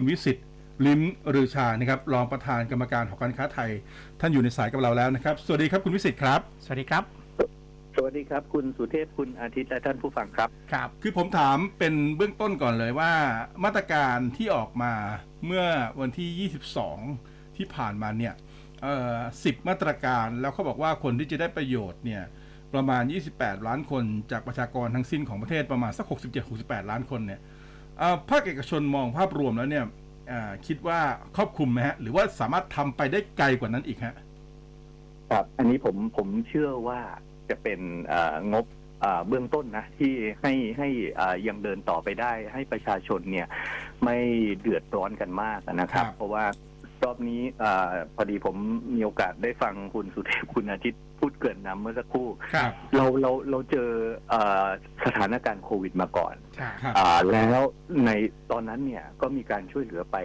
คุณวิสิทธิ์ลิมรือชานะครับรองประธานกรรมการหอการค้าไทย ท่านอยู่ในสายกับเราแล้วนะครับ สวัสดีครับคุณวิสิทธิ์ครับ สวัสดีครับ สวัสดีครับ คุณสุเทพคุณอาทิตย์และท่านผู้ฟังครับครับ คือผมถามเป็นเบื้องต้นก่อนเลยว่า มาตรการที่ออกมาเมื่อวันที่ 22 ที่ผ่านมาเนี่ยเอ่อสิบมาตรการแล้วเขาบอกว่าคนที่จะได้ประโยชน์เนี่ยประมาณ 28 ล้านคนจากประชากรทั้งสิ้นของประเทศประมาณสัก 67-68 ล้านคนเนี่ยเอ่อ ภาคเอกชนมองภาพรวมแล้วเนี่ยเอ่อคิดว่าครอบคลุมไหมฮะ หรือว่าสามารถทำไปได้ไกลกว่านั้นอีกฮะครับอันนี้ผมผมเชื่อว่าจะเป็นเอ่องบเอ่อเบื้องต้นนะที่ให้ให้เอ่อยังเดินต่อไปได้ ให้ประชาชนเนี่ยไม่เดือดร้อนกันมากนะครับครับเพราะว่า รอบนี้เออพอดีผมมีโอกาสได้ฟังคุณสุเทพคุณอาทิตย์พูดเกรินนำเมื่อสักครู่ ครับเราเราเราเจอเออสถานการณ์โควิดมาก่อนใช่ครับอ่าแล้วในตอนนั้นเนี่ยก็มีการช่วยเหลือไป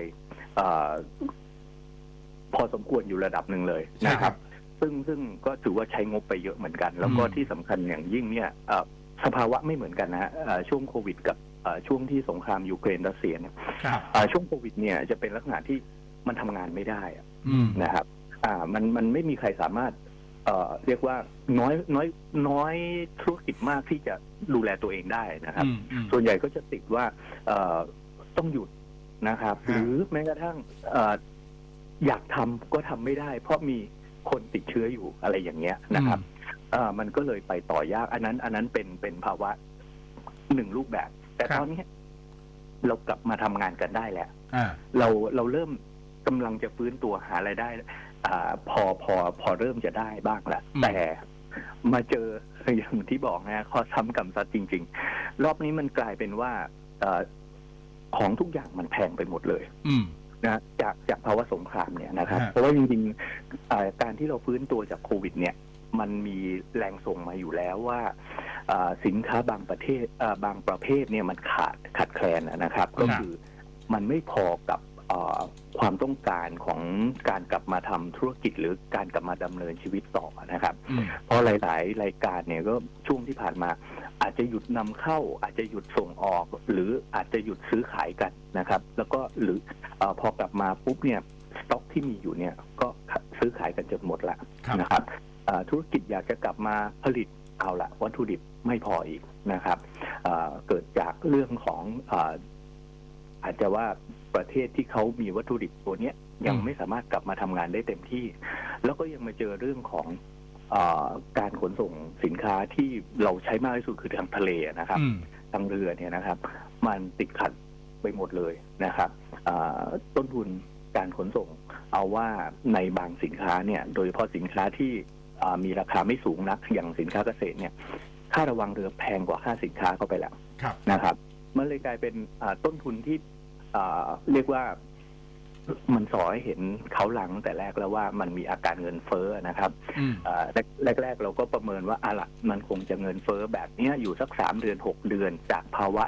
อาพอสมควรอยู่ระดับหนึ่งเลยใช่นะคครัรับ บ ซึ่งซึ่งก็ถือว่าใช้งบไปเยอะเหมือนกัน แล้วก็อืม ที่สำคัญอย่างยิ่งเนี่ยเอ่อสภาวะไม่เหมือนกันนะฮะเอ่อช่วงโควิดกับเอ่อช่วงที่สงครามยูเครนรัสเซียเนี่ย ครับ อ่าช่วงโควิดเนี่ยจะเป็นลักษณะที่ มันทำงานไม่ได้อะอืมนะครับ อ่า มันมันไม่มีใครสามารถ เอ่อ เรียกว่าน้อยน้อยน้อยธุรกิจมากที่จะดูแลตัวเองได้นะครับอืมอืมส่วนใหญ่ก็จะติดว่า เอ่อต้องหยุดนะครับฮะหรือแม้กระทั่งเอ่ออยากทำก็ทำไม่ได้ เพราะมีคนติดเชื้ออยู่อะไรอย่างเงี้ยนะครับเอ่อมันก็เลยไปต่อยาก อันนั้น อันนั้นเป็นเป็นภาวะหนึ่งรูปแบบ แต่ครับตอนนี้เรากลับมาทำงานกันได้แล้วอ่าเราเราเริ่ม กำลังจะฟื้นตัวหารายได้อ่าพอพอพอเริ่มจะได้บ้างละอืมแต่มาเจออย่างที่บอกนะข้อซ้ำกำซัดจริง ๆ รอบนี้มันกลายเป็นว่าเออของทุกอย่างมันแพงไปหมดเลย อืมนะจากจากภาวะสงครามเนี่ยนะครับฮะเพราะว่าจริงๆอ่าการที่เราฟื้นตัวจากโควิด เนี่ย มันมีแรงส่งมาอยู่แล้วว่าอ่าสินค้าบางประเทศอ่าบางประเภทเนี่ยมันขาดขาดแคลนอะนะครับ ก็คือมันไม่พอกับอ่า ความต้องการของการกลับมาทำธุรกิจหรือการกลับมาดำเนินชีวิตต่อนะครับอืมเพราะหลาย ๆ รายการเนี่ยก็ช่วงที่ผ่านมา อาจจะหยุดนำเข้า อาจจะหยุดส่งออก หรืออาจจะหยุดซื้อขายกันนะครับ แล้วก็หรือเออพอกลับมาปุ๊บเนี่ยสต็อกที่มีอยู่เนี่ยก็ซื้อขายกันจนหมดละครับนะครับอ่าธุรกิจอยากจะกลับมาผลิตเอาละวัตถุดิบไม่พออีกนะครับอ่าเกิดจากเรื่องของอาอาจจะว่า ประเทศที่เขามีวัตถุดิบตัวเนี้ยยังอืมไม่สามารถกลับมาทำงานได้เต็มที่ แล้วก็ยังมาเจอเรื่องของอาการขนส่งสินค้าที่เราใช้มากที่สุดคือทางทะเลนะครับอืมทางเรือเนี่ยนะครับ มันติดขัดไปหมดเลยนะครับอ่าต้นทุนการขนส่ง เอาว่าในบางสินค้าเนี่ย โดยเฉพาะสินค้าที่อ่ามีราคาไม่สูงนักอย่างสินค้าเกษตรเนี่ย ค่าระวังเรือแพงกว่าค่าสินค้าเข้าไปแล้วครับนะครับ มันเลยกลายเป็นอ่าต้นทุนที่อ่า เรียกว่ามันสอให้เห็นเขาหลังแต่แรกแล้วว่ามันมีอาการเงินเฟ้อนะครับอืมอ่าแรกแรก ๆ เราก็ประเมินว่าอะละมันคงจะเงินเฟ้อแบบเนี้ยอยู่สักสามเดือนหกเดือนจากภาวะ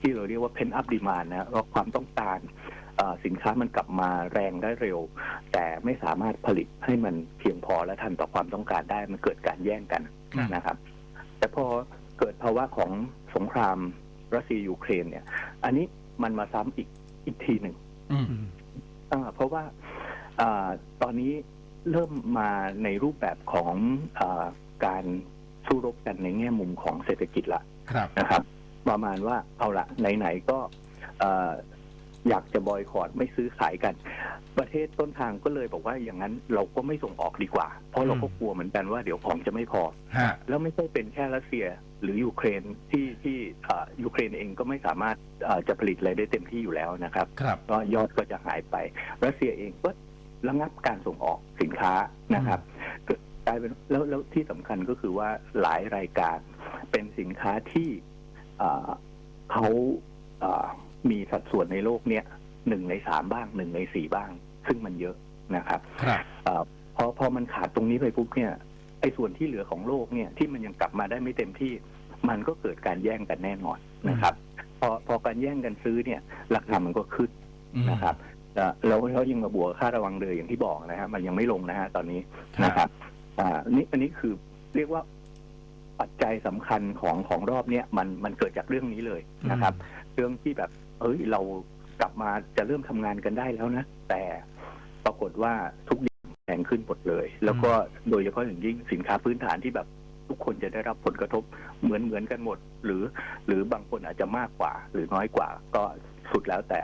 ที่เราเรียกว่า pent up demand นะว่าความต้องการอ่าสินค้ามันกลับมาแรงได้เร็ว แต่ไม่สามารถผลิตให้มันเพียงพอและทันต่อความต้องการได้มันเกิดการแย่งกันครับนะครับ แต่พอเกิดภาวะของสงครามรัสเซียยูเครนเนี่ย อันนี้มันมาซ้ำอีก อีกทีหนึ่งอืมอ่าเพราะว่าอาตอนนี้เริ่มมาในรูปแบบของอาการสู้รบกันในแง่มุมของเศรษฐกิจละครับนะครับ ประมาณว่าเอาละไหนๆก็ อ่าอยากจะบอยคอรดไม่ซื้อขายกัน ประเทศต้นทางก็เลยบอกว่าอย่างนั้นเราก็ไม่ส่งออกดีกว่า เพราะเราก็อืมกลัวเหมือนกันว่าเดี๋ยวของจะไม่พอ ฮะ แล้วไม่ใช่เป็นแค่รัสเซียหรือยูเครนที่ที่อ่ายูเครนเองก็ไม่สามารถอ่าจะผลิตอะไรได้เต็มที่อยู่แล้วนะครับ ครับ ก็ยอดก็จะหายไป รัสเซียเองก็ระงับการส่งออกสินค้านะครับก็กลายเป็นแล้วแล้วที่สำคัญก็คือว่าหลายรายการเป็นสินค้าที่อ่าเขาอ่า มีสัดส่วนในโลกเนี้ยหนึ่งในสามบ้างหนึ่งในสี่บ้าง ซึ่งมันเยอะนะครับครับอาพอพอมันขาดตรงนี้ไปปุ๊บเนี่ยไอ้ส่วนที่เหลือของโลกเนี่ยที่มันยังกลับมาได้ไม่เต็มที่ มันก็เกิดการแย่งกันแน่นอนนะครับ พอพอการแย่งกันซื้อเนี่ย ราคามันก็ขึ้นอืมนะครับอ่าแล้วแล้วยังมาบวกค่าระวังเรืออย่างที่บอกนะฮะมันยังไม่ลงนะฮะตอนนี้นะครับ อ่านี่อันนี้คือเรียกว่าปัจจัยสำคัญของของรอบเนี้ยมันมันเกิดจากเรื่องนี้เลยนะครับ เรื่องที่แบบ เอ้ยเรากลับมาจะเริ่มทำงานกันได้แล้วนะ แต่ปรากฏว่าทุกอย่างแพงขึ้นหมดเลย แล้วก็โดยเฉพาะอย่างยิ่งสินค้าพื้นฐานที่แบบทุกคนจะได้รับผลกระทบเหมือนเหมือนกันหมด หรือ หรือบางคนอาจจะมากกว่า หรือน้อยกว่า ก็สุดแล้วแต่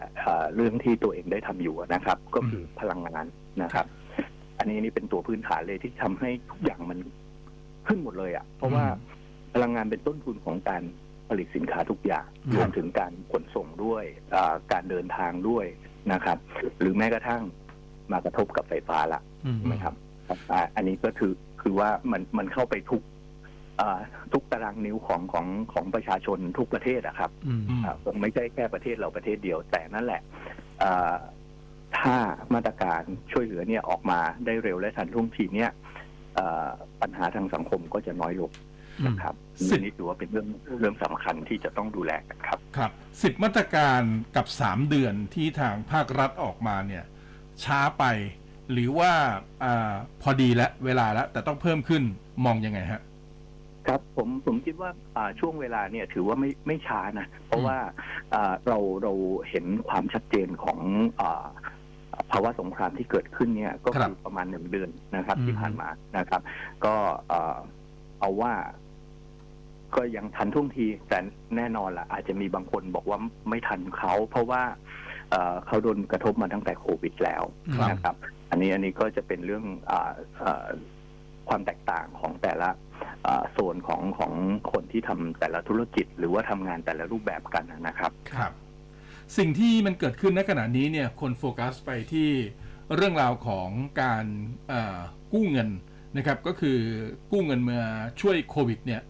เรื่องที่ตัวเองได้ทำอยู่นะครับ ก็คือพลังงานนะครับ อันนี้นี่เป็นตัวพื้นฐานเลยที่ทำให้ทุกอย่างมันขึ้นหมดเลยอะ่ะ เพราะว่าพลังงานเป็นต้นทุนของการ ผลิตสินค้าทุกอย่างอืมรวมถึงการขนส่งด้วยอ่าการเดินทางด้วยนะครับ หรือแม้กระทั่งมากระทบกับไฟฟ้าละอืมนะครับอ่าอันนี้ก็คือคือว่ามันมันเข้าไปทุกอ่าทุกตารางนิ้วของของของประชาชนทุกประเทศอะครับอืมอืมอ่าคงไม่ใช่แค่ประเทศเราประเทศเดียว แต่นั่นแหละอ่าถ้ามาตรการช่วยเหลือเนี่ยออกมาได้เร็วและทันท่วงทีเนี่ยอ่าปัญหาทางสังคมก็จะน้อยลง นะครับสินี่ถือว่าเป็นเรื่องเรื่องสำคัญที่จะต้องดูแลกันครับครับสิบมาตรการกับสามเดือนที่ทางภาครัฐออกมาเนี่ย ช้าไปหรือว่าอาพอดีและเวลาแล้วแต่ต้องเพิ่มขึ้นมองยังไงฮะครับผมผมคิดว่าอ่าช่วงเวลาเนี่ยถือว่าไม่ไม่ช้านะ เพราะว่าอ่าเราเราเห็นความชัดเจนของอาภาวะสงครามที่เกิดขึ้นเนี่ยก็ครัคืบอประมาณหนึ่งเดือนนะครับอืมที่ผ่านมานะครับ ก็อ่าเอาว่า ก็ยังทันท่วงที แต่แน่นอนละอาจจะมีบางคนบอกว่าไม่ทันเขา เพราะว่าเอ่อเขาโดนกระทบมาตั้งแต่โควิดแล้วครับนะครับ อันนี้อันนี้ก็จะเป็นเรื่องอาอ่าความแตกต่างของแต่ละอ่าโซนของของคนที่ทำแต่ละธุรกิจ หรือว่าทำงานแต่ละรูปแบบกันนะครับ ครับ สิ่งที่มันเกิดขึ้นณขณะนี้เนี่ยคนโฟกัสไปที่เรื่องราวของการเอ่อกู้เงิน นะครับก็คือกู้เงินมาช่วยโควิดเนี่ย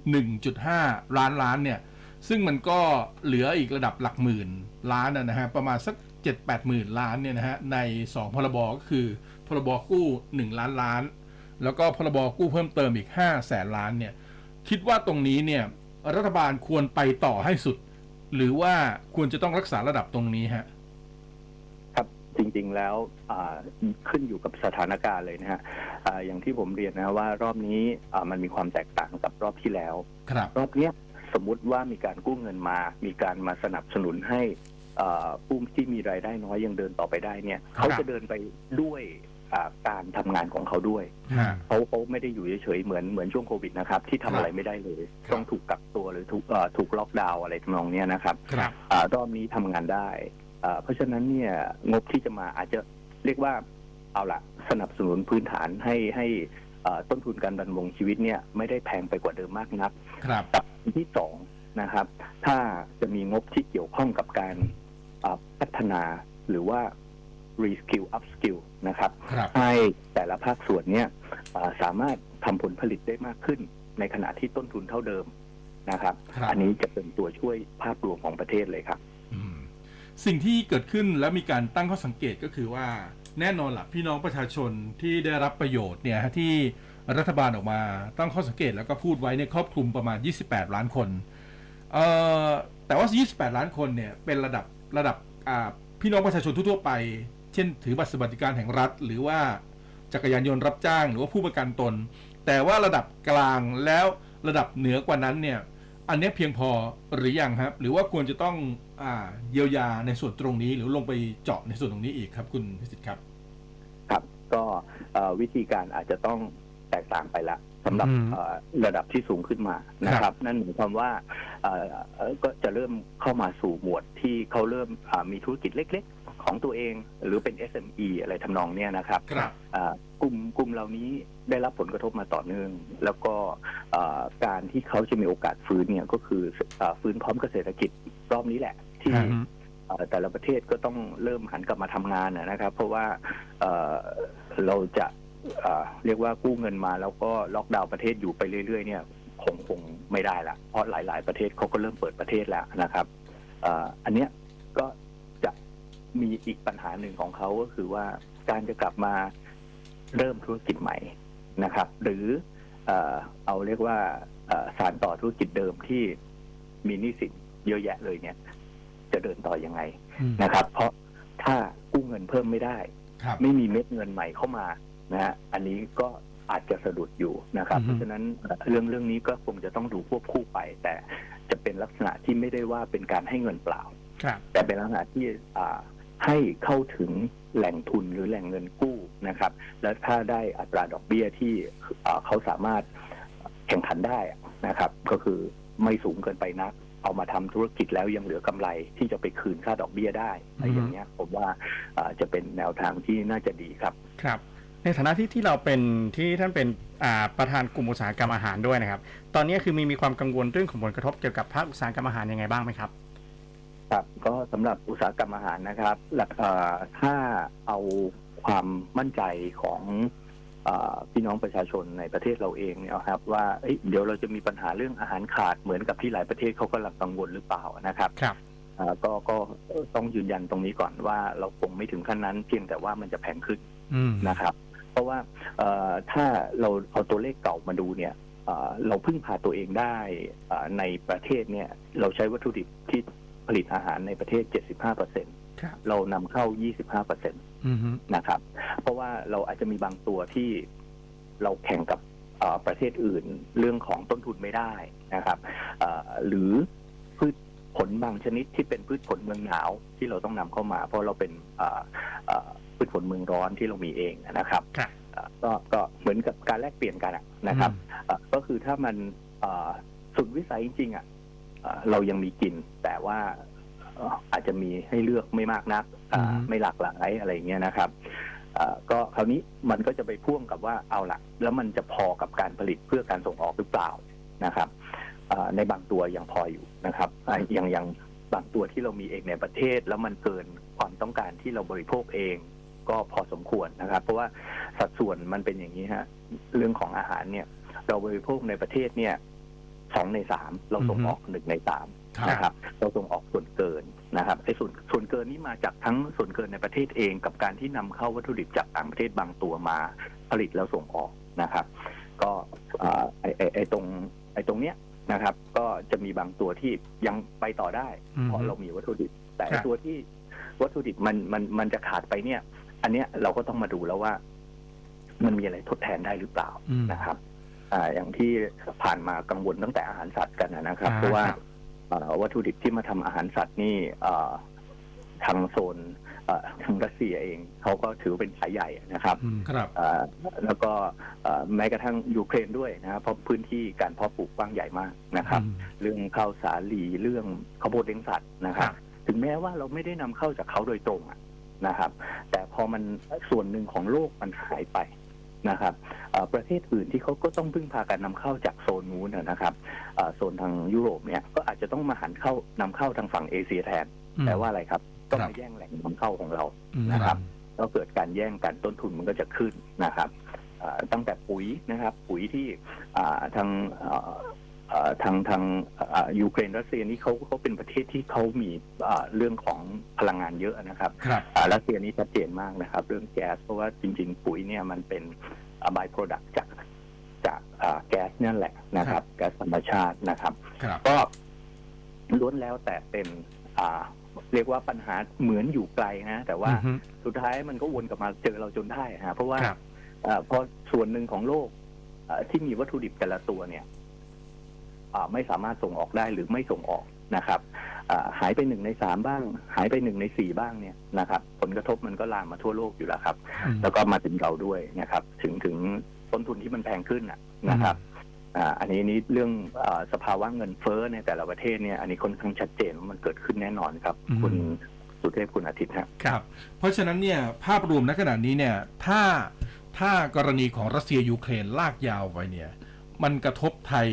1.5 ล้านล้านเนี่ย ซึ่งมันก็เหลืออีกระดับหลักหมื่นล้านนะฮะประมาณสัก 7 8หมื่นล้านเนี่ยนะฮะใน 2 พรบก็คือ พรบกู้ 1 ล้านล้าน แล้วก็พรบกู้เพิ่มเติมอีก 5 แสนล้านเนี่ย คิดว่าตรงนี้เนี่ยรัฐบาลควรไปต่อให้สุด หรือว่าควรจะต้องรักษาระดับตรงนี้ฮะ จริง ๆ แล้วอ่าขึ้นอยู่กับสถานการณ์เลยนะฮะอ่าอย่างที่ผมเรียนนะว่ารอบนี้อ่ามันมีความแตกต่างกับรอบที่แล้วครับรอบเนี้ยสมมุติว่ามีการกู้เงินมา มีการมาสนับสนุนให้อ่าผู้ที่มีรายได้น้อยยังเดินต่อไปได้เนี่ยครับเขาจะเดินไปด้วยอ่าการทำงานของเขาด้วยฮะเขาเขาไม่ได้อยู่เฉยๆเหมือนเหมือนช่วงโควิดนะครับ ที่ทำอะไรไม่ได้เลยครับต้องถูกกักตัวหรือถูกเอ่อถูกล็อกดาวน์อะไรทำนองเนี้ยนะครับครับอารอบนี้ทำงานได้อ่า เพราะฉะนั้นเนี่ยงบที่จะมาอาจจะเรียกว่าเอาละสนับสนุนพื้นฐานให้ให้อ่าต้นทุนการดำรงชีวิตเนี่ยไม่ได้แพงไปกว่าเดิมมากนักครับกับอันที่สองนะครับ ถ้าจะมีงบที่เกี่ยวข้องกับการอ่าพัฒนาหรือว่า reskill upskill นะครับครับให้แต่ละภาคส่วนเนี่ยอ่าสามารถทำผลผลิตได้มากขึ้น ในขณะที่ต้นทุนเท่าเดิมนะครับครับอันนี้จะเป็นตัวช่วยภาพรวมของประเทศเลยครับอืม สิ่งที่เกิดขึ้นและมีการตั้งข้อสังเกตก็คือว่าแน่นอนล่ะพี่น้องประชาชนที่ได้รับประโยชน์เนี่ยฮะที่รัฐบาลออกมาตั้งข้อสังเกตแล้วก็พูดไว้เนี่ยครอบคลุมประมาณ 28 ล้านคนเอ่อแต่ว่า 28 ล้านคนเนี่ยเป็นระดับระดับอ่าพี่น้องประชาชนทั่วไป เช่น ถือบัตรสวัสดิการแห่งรัฐ หรือว่าจักรยานยนต์รับจ้าง หรือว่าผู้ประกันตน แต่ว่าระดับกลางแล้วระดับเหนือกว่านั้นเนี่ย อันเนี้ยเพียงพอหรือยังครับ หรือว่าควรจะต้องอ่าเยียวยาในส่วนตรงนี้ หรือลงไปเจาะในส่วนตรงนี้อีกครับ คุณพิสิทธิ์ครับ ครับ ก็เอ่อวิธีการอาจจะต้องแตกต่างไปละสำหรับอืมเอ่อระดับที่สูงขึ้นมานะครับ นั่นหมายความว่าเอ่อเอ่อก็จะเริ่มเข้ามาสู่หมวดที่เขาเริ่มอ่ามีธุรกิจเล็กๆ ของตัวเองหรือเป็น SME อะไรทำนองเนี้ยนะครับครับอ่ากลุ่มกลุ่มเหล่านี้ได้รับผลกระทบมาต่อเนื่อง แล้วก็อ่าการที่เขาจะมีโอกาสฟื้นเนี่ยก็คืออาฟื้นพร้อมกับเศรษฐกิจรอบนี้แหละ ที่ครับเอ่อแต่ละประเทศก็ต้องเริ่มหันกลับมาทำงานนะนะครับ เพราะว่าเอ่อเราจะเอ่อเรียกว่ากู้เงินมาแล้วก็ล็อกดาวน์ประเทศอยู่ไปเรื่อย ๆ เนี่ยคงคงไม่ได้ละเพราะหลาย ๆ ประเทศเขาก็เริ่มเปิดประเทศแล้วนะครับเอ่ออันเนี้ยก็จะ มีอีกปัญหาหนึ่งของเขาก็คือว่าการจะกลับมาเริ่มธุรกิจใหม่นะครับ หรือเอ่อเอาเรียกว่าเอ่อสารต่อธุรกิจเดิมที่มีหนี้สินเยอะแยะเลยเนี่ย จะเดินต่อยังไงอืมนะครับ เพราะถ้ากู้เงินเพิ่มไม่ได้ครับไม่มีเม็ดเงินใหม่เข้ามานะฮะอันนี้ก็อาจจะสะดุดอยู่นะครับอือฮึเพราะฉะนั้นเอ่อเรื่องเรื่องนี้ก็คงจะต้องดูควบคู่ไป แต่จะเป็นลักษณะที่ไม่ได้ว่าเป็นการให้เงินเปล่าครับแต่เป็นลักษณะที่อ่า ให้เข้าถึงแหล่งทุนหรือแหล่งเงินกู้นะครับ และถ้าได้อัตราดอกเบี้ยที่เอ่อเขาสามารถแข่งขันได้นะครับ ก็คือไม่สูงเกินไปนัก เอามาทำธุรกิจแล้วยังเหลือกำไรที่จะไปคืนค่าดอกเบี้ยได้อะไรอย่างเงี้ยผมว่าเอ่อจะเป็นแนวทางที่น่าจะดีครับครับในฐานะที่ที่เราเป็นที่ท่านเป็นอ่าประธานกลุ่มอุตสาหกรรมอาหารด้วยนะครับ ตอนนี้คือมีมีความกังวลเรื่องของผลกระทบเกี่ยวกับภาคอุตสาหกรรมอาหารยังไงบ้างไหมครับ ครับก็สำหรับอุตสาหกรรมอาหารนะครับหลักเอ่อถ้าเอาความมั่นใจของเออพี่น้องประชาชนในประเทศเราเองเนี่ยครับว่าเอ้ยเดี๋ยวเราจะมีปัญหาเรื่องอาหารขาดเหมือนกับที่หลายประเทศเขากำลังกังวลหรือเปล่านะครับครับ เอ่อก็ก็ต้องยืนยันตรงนี้ก่อนว่าเราคงไม่ถึงขั้นนั้นเพียงแต่ว่ามันจะแพงขึ้น อืม นะครับเพราะว่าเอ่อถ้าเราเอาตัวเลขเก่ามาดูเนี่ยเอ่อเราพึ่งพาตัวเองได้เอ่อในประเทศเนี่ยเราใช้วัตถุดิบที่ ผลิตอาหารในประเทศ 75เปอร์เซ็นครับเรานำเข้า 25เปอร์เซ็นตอืมฮึนะครับ เพราะว่าเราอาจจะมีบางตัวที่เราแข่งกับเอ่อประเทศอื่นเรื่องของต้นทุนไม่ได้นะครับเอ่อหรือพืชผลบางชนิดที่เป็นพืชผลเมืองหนาวที่เราต้องนำเข้ามา เพราะเราเป็นเอ่อเอ่อพืชผลเมืองร้อนที่เรามีเองนะครับ ครับ เอ่อก็ก็เหมือนกับการแลกเปลี่ยนกันอะนะครับเอ่อก็คือถ้ามันเอ่อสุดวิสัยจริงๆอะ เอ่อเรายังมีกิน แต่ว่าเอ่ออาจจะมีให้เลือกไม่มากนักอ่าอืมไม่หลากหลายอะไรอย่างเงี้ยนะครับเอ่อก็คราวนี้มันก็จะไปพ่วงกับว่าเอาละแล้วมันจะพอกับการผลิตเพื่อการส่งออกหรือเปล่านะครับเอ่อในบางตัวยังพออยู่นะครับอ่าอย่างอย่างบางตัวที่เรามีเองในประเทศ แล้วมันเกินความต้องการที่เราบริโภคเองก็พอสมควรนะครับ เพราะว่าสัดส่วนมันเป็นอย่างนี้ฮะเรื่องของอาหารเนี่ย เราบริโภคในประเทศเนี่ย สองในสามเราส่งอือฮึออกหนึ่งในสามครับนะครับ เราส่งออกส่วนเกินนะครับไอ้ส่วนส่วนเกินนี้มาจากทั้งส่วนเกินในประเทศเองกับการที่นำเข้าวัตถุดิบจากต่างประเทศบางตัวมาผลิตแล้วส่งออกนะครับ ก็อ่าไอ้ไอ้ไอ้ตรงไอ้ตรงเนี้ยนะครับ ก็จะมีบางตัวที่ยังไปต่อได้อืมเพราะเรามีวัตถุดิบ แต่คไอ้รับตัวที่วัตถุดิบมันมันมันจะขาดไปเนี่ย อันเนี้ยเราก็ต้องมาดูแล้วว่า มันมีอะไรทดแทนได้หรือเปล่าอืมนะครับ อ่าอย่างที่ผ่านมากังวลตั้งแต่อาหารสัตว์กันนะครับอ่าเพราะว่าครับเอ่อวัตถุดิบที่มาทำอาหารสัตว์นี่เอ่อทางโซนเอ่อทางรัสเซียเองเขาก็ถือเป็นขายใหญ่นะครับอืมครับเอ่อแล้วก็เอ่อแม้กระทั่งยูเครนด้วยนะครับเพราะพื้นที่การเพาะปลูกกว้างใหญ่มากนะครับ เรื่องข้าวสาลีเรื่องข้าวโพดเลี้ยงสัตว์นะครับ ถึงแม้ว่าเราไม่ได้นำเข้าจากเขาโดยตรงอะนะครับ แต่พอมันส่วนหนึ่งของโลกมันหายไป นะครับเอ่อประเทศอื่นที่เขาก็ต้องพึ่งพาการนำเข้าจากโซนนู้นนะนะครับเอ่อโซนทางยุโรปเนี่ยก็อาจจะต้องมาหันเข้านำเข้าทางฝั่งเอเชียแทนอืมแต่ว่าอะไรครับต้องครับมาแย่งแหล่งนำเข้าของเราอืมนะครับก็เกิดการแย่งกันต้นทุนมันก็จะขึ้นนะครับเอ่อตั้งแต่ปุ๋ยนะครับ ปุ๋ยที่อ่าทางเอ่อเอ่อ ทางทางอ่ายูเครนรัสเซียนี่เขาเขาเป็นประเทศที่เขามีอ่าเรื่องของพลังงานเยอะนะครับครับอ่ารัสเซียนี่ชัดเจนมากนะครับ เรื่องแก๊สเพราะว่าจริง ๆ ปุ๋ยเนี่ยมันเป็นบายโปรดักต์จากจากอ่าแก๊สนั่นแหละนะครับ แก๊สธรรมชาตินะครับครับก็ล้วนแล้วแต่เป็นอ่าเรียกว่าปัญหาเหมือนอยู่ไกลนะแต่ว่าอืมฮึสุดท้ายมันก็วนกลับมาเจอเราจนได้ฮะเพราะว่าครับเอ่อพอส่วนหนึ่งของโลกเอ่อที่มีวัตถุดิบแต่ละตัวเนี่ยอ่า ไม่สามารถส่งออกได้หรือไม่ส่งออกนะครับอ่าหายไปหนึ่งในสามบ้าง หายไปหนึ่งในสี่บ้างเนี่ยนะครับ ผลกระทบมันก็ลามมาทั่วโลกอยู่แล้วครับอืมแล้วก็มาถึงเราด้วยนะครับ ถึงถึงต้นทุนที่มันแพงขึ้นน่ะนะครับอ่าอันนี้นี่เรื่องอาสภาวะเงินเฟ้อในแต่ละประเทศเนี่ยอันนี้ค่อนข้างชัดเจนว่ามันเกิดขึ้นแน่นอนครับอืมคุณสุเทพคุณอาทิตย์ครับครับ เพราะฉะนั้นเนี่ยภาพรวมณขณะนี้เนี่ยถ้าถ้ากรณีของรัสเซียยูเครนลากยาวไปเนี่ย มันกระทบไทย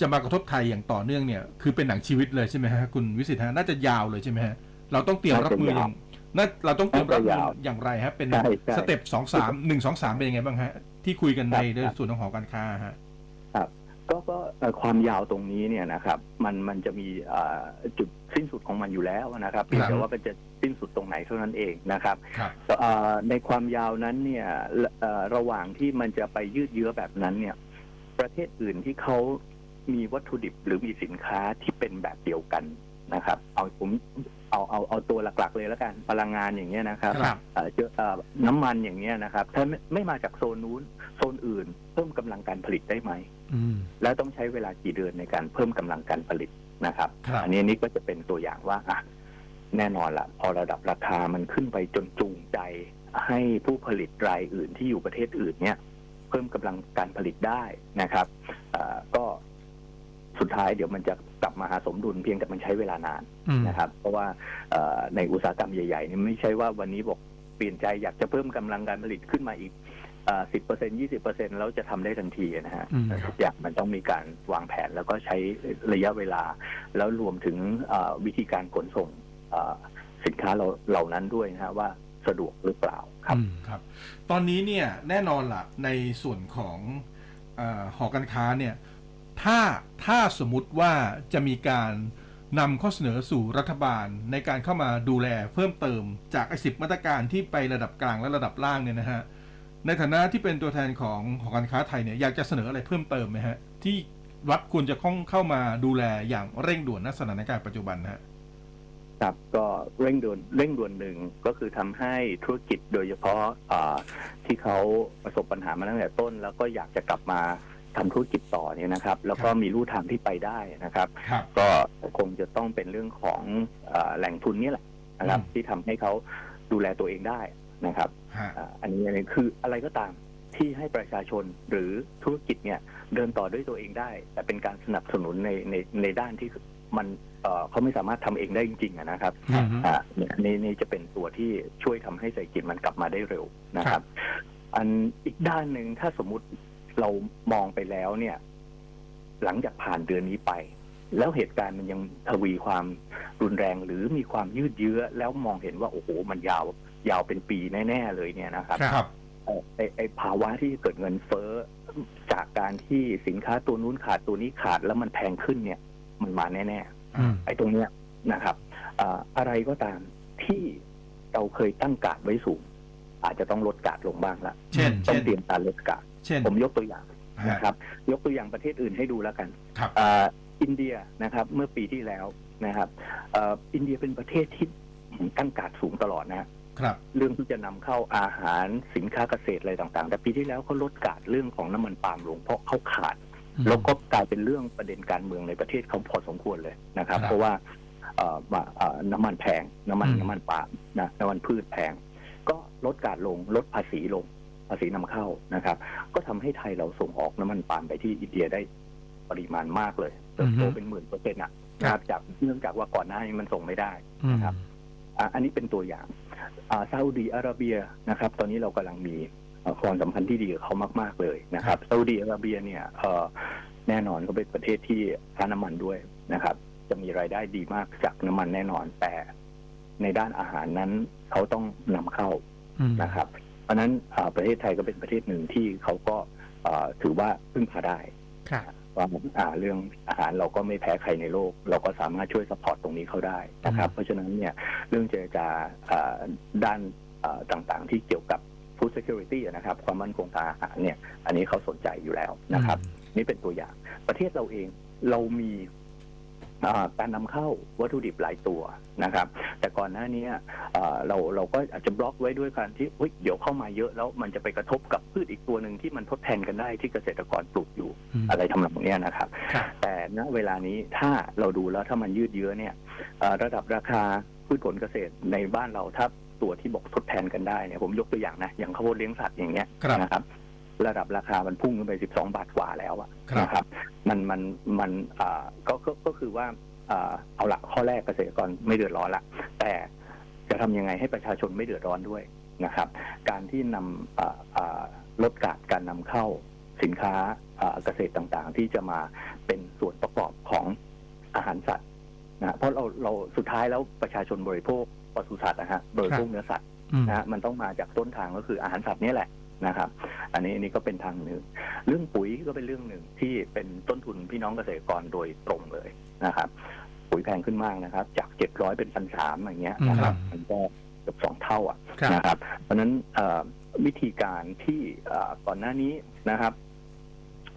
จะมากระทบไทยอย่างต่อเนื่องเนี่ยคือเป็นหนังชีวิตเลยใช่ไหมฮะคุณวิสิทธิ์ฮะน่าจะยาวเลยใช่ไหมฮะเราต้องเตรียมรับมืออย่างน่าเราต้องเตรียมรับมืออย่างไรฮะเป็นใช่ใช่สเต็ปสองสามหนึ่งสองสามเป็นยังไงบ้างฮะที่คุยกันในครับในส่วนของหอการค้าฮะก็ก็เอ่อความยาวตรงนี้เนี่ยนะครับมันมันจะมีอ่าจุดสิ้นสุดของมันอยู่แล้วนะครับเพียงแต่ว่ามันจะสิ้นสุดตรงไหนเท่านั้นเองนะครับครับเอ่อในความยาวนั้นเนี่ยเอ่อระหว่างที่มันจะไปยืดเยื้อแบบนั้นเนี่ย ประเทศอื่นที่เขามีวัตถุดิบหรือมีสินค้าที่เป็นแบบเดียวกันนะครับ เอาผมเอาเอาเอาตัวหลักๆเลยแล้วกันพลังงานอย่างเงี้ยนะครับครับเอ่อเจอเอ่อน้ำมันอย่างเงี้ยนะครับ ถ้าไม่ไม่มาจากโซนนู้นโซนอื่น เพิ่มกำลังการผลิตได้ไหม อืม แล้วต้องใช้เวลากี่เดือนในการเพิ่มกำลังการผลิตนะครับ ครับ อันนี้นี่ก็จะเป็นตัวอย่างว่าอะแน่นอนละพอระดับราคามันขึ้นไปจนจูงใจให้ผู้ผลิตรายอื่นที่อยู่ประเทศอื่นเนี่ย เพิ่มกำลังการผลิตได้นะครับเอ่อก็สุดท้ายเดี๋ยวมันจะกลับมาหาสมดุลเพียงแต่มันใช้เวลานานอืมนะครับ เพราะว่าเอ่อในอุตสาหกรรมใหญ่ๆนี่ไม่ใช่ว่าวันนี้บอกเปลี่ยนใจอยากจะเพิ่มกำลังการผลิตขึ้นมาอีกสิบเปอร์เซ็นยี่สิบเปอร์เซ็นแล้วจะทำได้ทันทีนะฮะอืมทุกอย่างมันต้องมีการวางแผนแล้วก็ใช้ระยะเวลา แล้วรวมถึงเอ่อวิธีการขนส่งเอ่อสินค้าเราเหล่านั้นด้วยนะฮะว่า สะดวกหรือเปล่าครับครับ ตอนนี้เนี่ยแน่นอนละในส่วนของอหอการค้าเนี่ยถ้าถ้าสมมติว่าจะมีการนำข้อเสนอสู่รัฐบาลในการเข้ามาดูแลเพิ่มเติมจากไอ้สิบมาตรการที่ไประดับกลางและระดับล่างเนี่ยนะฮะในฐานะที่เป็นตัวแทนของหอการค้าไทยเนี่ยอยากจะเสนออะไรเพิ่มเติมไหมฮะที่รัฐควรจะเข้าเข้ามาดูแลอย่างเร่งด่วนณสถานการณ์ปัจจุบันนะฮะ ครับก็เร่งด่วนเร่งด่วนหนึ่งก็คือทำให้ธุรกิจโดยเฉพาะอ่าที่เขาประสบปัญหามาตั้งแต่ต้น แล้วก็อยากจะกลับมาทำธุรกิจต่อเนี่ยนะครับ แล้วก็ครับมีลู่ทางที่ไปได้นะครับครับ ก็คงจะต้องเป็นเรื่องของอาแหล่งทุนนี่แหละนะครับอืมที่ทำให้เขาดูแลตัวเองได้นะครับฮะอ่าอันนี้อันนี้คืออะไรก็ตามที่ให้ประชาชนหรือธุรกิจเนี่ยเดินต่อด้วยตัวเองได้ แต่เป็นการสนับสนุนในในในด้านที่ มันเอ่อเขาไม่สามารถทำเองได้จริงๆอะนะครับอืมอ่าเนี่ยนี่นี่จะเป็นตัวที่ช่วยทำให้เศรษฐกิจมันกลับมาได้เร็วนะครับ อันอีกด้านหนึ่งถ้าสมมุติเรามองไปแล้วเนี่ย หลังจากผ่านเดือนนี้ไป แล้วเหตุการณ์มันยังทวีความรุนแรงหรือมีความยืดเยื้อ แล้วมองเห็นว่าโอ้โหมันยาวยาวเป็นปีแน่ๆเลยเนี่ยนะครับครับครับเอ่อไอไอภาวะที่เกิดเงินเฟ้อจากการที่สินค้าตัวนู้นขาดตัวนี้ขาดแล้วมันแพงขึ้นเนี่ย มันมาแน่อืมๆไอตรงเนี้ยนะครับอ่าอะไรก็ตามที่เราเคยตั้งการดไว้สูง อาจจะต้องลดการดลงบ้างละเช่นต้อเช่งนเตรียมการลดการดเช่นผมยกตัวอย่างฮะนะครับ ยกตัวอย่างประเทศอื่นให้ดูแล้วกันครับอ่าอินเดียนะครับ เมื่อปีที่แล้วนะครับเอ่ออินเดียเป็นประเทศที่ตั้งการดสูงตลอดนะฮะครับ เรื่องที่จะนำเข้าอาหารสินค้าเกษตรอะไรต่าง ๆ แต่ปีที่แล้วเขาลดการดเรื่องของน้ำมันปาล์มลงเพราะเขาขาด แล้วก็กลายเป็นเรื่องประเด็นการเมืองในประเทศเขาพอสมควรเลยนะครับครับเพราะว่าเอ่อมาเอ่อน้ำมันแพง น้ำมันอืมน้ำมันปาล์มนะน้ำมันพืชแพง ก็ลดการลงลดภาษีลงภาษีนำเข้านะครับ ก็ทำให้ไทยเราส่งออกน้ำมันปาล์มไปที่อินเดียได้ปริมาณมากเลยเติบโตอือฮึเป็นหมื่นเปอร์เซ็นต์อะครับนะครับจากเนื่องจากว่าก่อนหน้านี้มันส่งไม่ได้อืมครับอะอันนี้เป็นตัวอย่างอ่าซาอุดีอาระเบียนะครับ ตอนนี้เรากำลังมีเอ่อ ความสัมพันธ์ที่ดีกับเขามาก ๆ เลยนะครับซาอุดีอาระเบียเนี่ยเอ่อแน่นอนก็เป็นประเทศที่ค้าน้ำมันด้วยนะครับ จะมีรายได้ดีมากจากน้ำมันแน่นอน แต่ในด้านอาหารนั้นเขาต้องนำเข้าอืมนะครับ เพราะฉะนั้นอ่าประเทศไทยก็เป็นประเทศหนึ่งที่เขาก็อ่าถือว่าพึ่งพาได้ครับว่าอ่าเรื่องอาหารเราก็ไม่แพ้ใครในโลก เราก็สามารถช่วยสปอร์ตตรงนี้เขาได้นะครับอืมเพราะฉะนั้นเนี่ยเรื่องเจรจาอ่าด้านอ่าต่างๆที่เกี่ยวกับ food security อะนะครับ ความมั่นคงทางอาหารเนี่ย อันนี้เขาสนใจอยู่แล้วนะครับ นี่เป็นตัวอย่าง ประเทศเราเองเรามีอ่าการนำเข้าวัตถุดิบหลายตัวนะครับ แต่ก่อนหน้านี้อ่าเราเราก็อาจจะบล็อกไว้ด้วยการที่เฮ้ยเดี๋ยวเข้ามาเยอะแล้วมันจะไปกระทบกับพืชอีกตัวหนึ่งที่มันทดแทนกันได้ที่เกษตรกรปลูกอยู่มอะไรทำนองเนี้ยนะครับครับ แต่ณเวลานี้ถ้าเราดูแล้วถ้ามันยืดเยื้อเนี่ยเอ่อระดับราคาพืชผลเกษตรในบ้านเราถ้า ตัวที่บอกทดแทนกันได้เนี่ยผมยกตัวอย่างนะ อย่างข้าวโพดเลี้ยงสัตว์อย่างเงี้ยครับนะครับ ระดับราคามันพุ่งขึ้นไป 12 บาทกว่าแล้วอะครับ นะครับ มันมันมันอ่าก็ก็ก็คือว่าอ่าเอาละข้อแรกเกษตรกรไม่เดือดร้อนละแต่จะทำยังไงให้ประชาชนไม่เดือดร้อนด้วยนะครับ การที่นำอ่าอ่าลดการการนำเข้าสินค้าอ่าเกษตรต่างๆ ที่จะมาเป็นส่วนประกอบของอาหารสัตว์นะเพราะเราเราสุดท้ายแล้วประชาชนบริโภค ปศุสัตว์นะฮะบริโภคเนื้อสัตว์อืมนะฮะมันต้องมาจากต้นทางก็คืออาหารสัตว์นี่แหละนะครับ อันนี้อันนี้ก็เป็นทางหนึ่งเรื่องปุ๋ยก็เป็นเรื่องหนึ่งที่เป็นต้นทุนพี่น้องเกษตรกรโดยตรงเลยนะครับปุ๋ยแพงขึ้นมากนะครับ จากเจ็ดร้อยเป็นพันสามอย่างเงี้ยนะครับอืมมันก็เกือบสองเท่าอะครับนะครับ เพราะฉะนั้นเอ่อวิธีการที่เอ่อก่อนหน้านี้นะครับ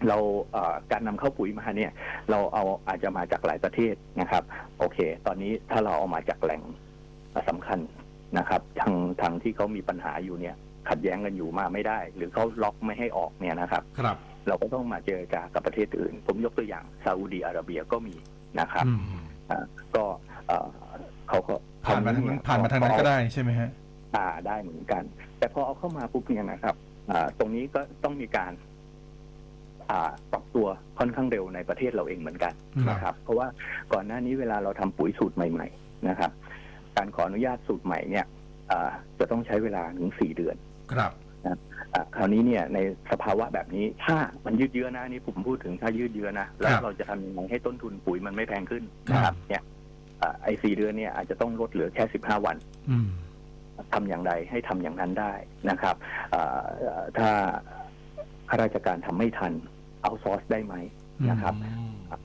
เราเอ่อการนำเข้าปุ๋ยมาเนี่ย เราเอาอาจจะมาจากหลายประเทศนะครับ โอเค ตอนนี้ถ้าเราเอามาจากแหล่ง สำคัญนะครับทางทางที่เขามีปัญหาอยู่เนี่ย ขัดแย้งกันอยู่มาไม่ได้ หรือเขาล็อกไม่ให้ออกเนี่ยนะครับ ครับ เราก็ต้องมาเจรจากับประเทศอื่น ผมยกตัวอย่างซาอุดีอาระเบียก็มีนะครับอืมอ่าก็เอ่อเขาก็ผ่านมาทางนั้นผ่านมาทางนั้นก็ได้ใช่ไหมฮะอ่าได้เหมือนกัน แต่พอเอาเข้ามาปุ๊บเนี่ยนะครับอ่าตรงนี้ก็ต้องมีการอ่าปรับตัวค่อนข้างเร็วในประเทศเราเองเหมือนกันครับนะครับ เพราะว่าก่อนหน้านี้เวลาเราทำปุ๋ยสูตรใหม่ ๆ นะครับ การขออนุญาตสูตรใหม่เนี่ยอ่าจะต้องใช้เวลาถึงสี่เดือน ครับอะคราวนี้เนี่ยในสภาวะแบบนี้ถ้ามันยืดเยื้อนะอันนี่ผมพูดถึงถ้ายืดเยื้อนะแล้วครับเราจะทำยังไงให้ต้นทุนปุ๋ยมันไม่แพงขึ้นครับนะครับ เนี่ยอะไอ้สี่เดือนเนี่ยอาจจะต้องลดเหลือแค่สิบห้าวันอืมทำอย่างไรให้ทำอย่างนั้นได้นะครับอ่าถ้าข้าราชการทำไม่ทันเอาซอร์สได้ไหมนะครับ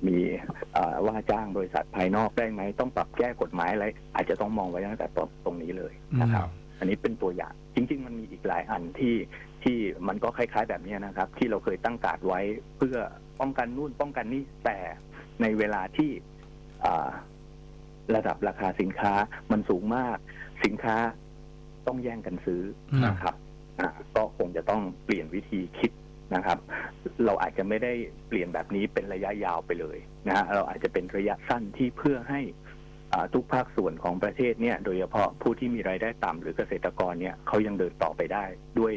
มีอ่าว่าจ้างบริษัทภายนอกได้ไหมต้องปรับแก้กฎหมายอะไรอาจจะต้องมองไว้ตั้งแต่ตรงนี้เลยนะครับ อันนี้เป็นตัวอย่างจริง ๆ มันมีอีกหลายอันที่ที่มันก็คล้ายๆแบบนี้นะครับ ที่เราเคยตั้งการดไว้เพื่อป้องกันนู่นป้องกันนี่แต่ในเวลาที่อ่าระดับราคาสินค้ามันสูงมากสินค้าต้องแย่งกันซื้อครับนะครับอ่าก็คงจะต้องเปลี่ยนวิธีคิด นะครับ เราอาจจะไม่ได้เปลี่ยนแบบนี้เป็นระยะยาวไปเลยนะฮะเราอาจจะเป็นระยะสั้นที่เพื่อให้ทุกภาคส่วนของประเทศเนี่ย โดยเฉพาะผู้ที่มีรายได้ต่ำหรือเกษตรกรเนี่ยเขายังเดินต่อไปได้ด้วย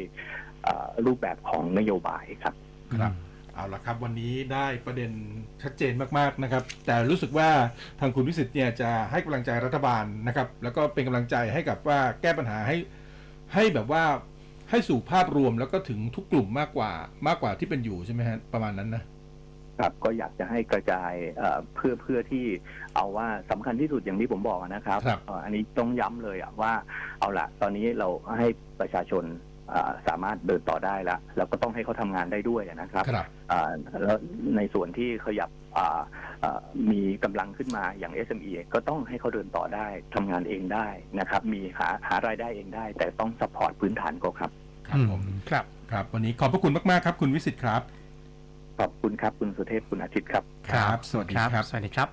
รูปแบบของนโยบายครับครับเอาละครับ วันนี้ได้ประเด็นชัดเจนมากๆนะครับ แต่รู้สึกว่าทางคุณวิสิทธิ์เนี่ยจะให้กำลังใจรัฐบาลนะครับ แล้วก็เป็นกำลังใจให้กับว่าแก้ปัญหาให้ให้แบบว่า ให้สู่ภาพรวมแล้วก็ถึงทุกกลุ่มมากกว่ามากกว่าที่เป็นอยู่ใช่ไหมฮะประมาณนั้นนะครับก็อยากจะให้กระจายเอ่อเพื่อเพื่อที่เอาว่าสำคัญที่สุดอย่างที่ผมบอกนะครับครับเอ่ออันนี้ต้องย้ำเลยอะว่าเอาละตอนนี้เราให้ประชาชนอ่าสามารถเดินต่อได้แล้วแล้วก็ต้องให้เขาทำงานได้ด้วยนะครับครับอ่าแล้วในส่วนที่ขยับอ่าอ่า มีกำลังขึ้นมาอย่าง SME ก็ต้องให้เขาเดินต่อได้ทำงานเองได้นะครับ มีหาหารายได้เองได้ แต่ต้องสปอร์ตพื้นฐานก็ครับ ครับผมครับครับ วันนี้ขอบพระคุณมาก ๆ ครับ คุณวิสิทธิ์ครับ ขอบคุณครับ คุณสุเทพคุณอาทิตย์ครับ ครับ สวัสดีครับ สวัสดีครับ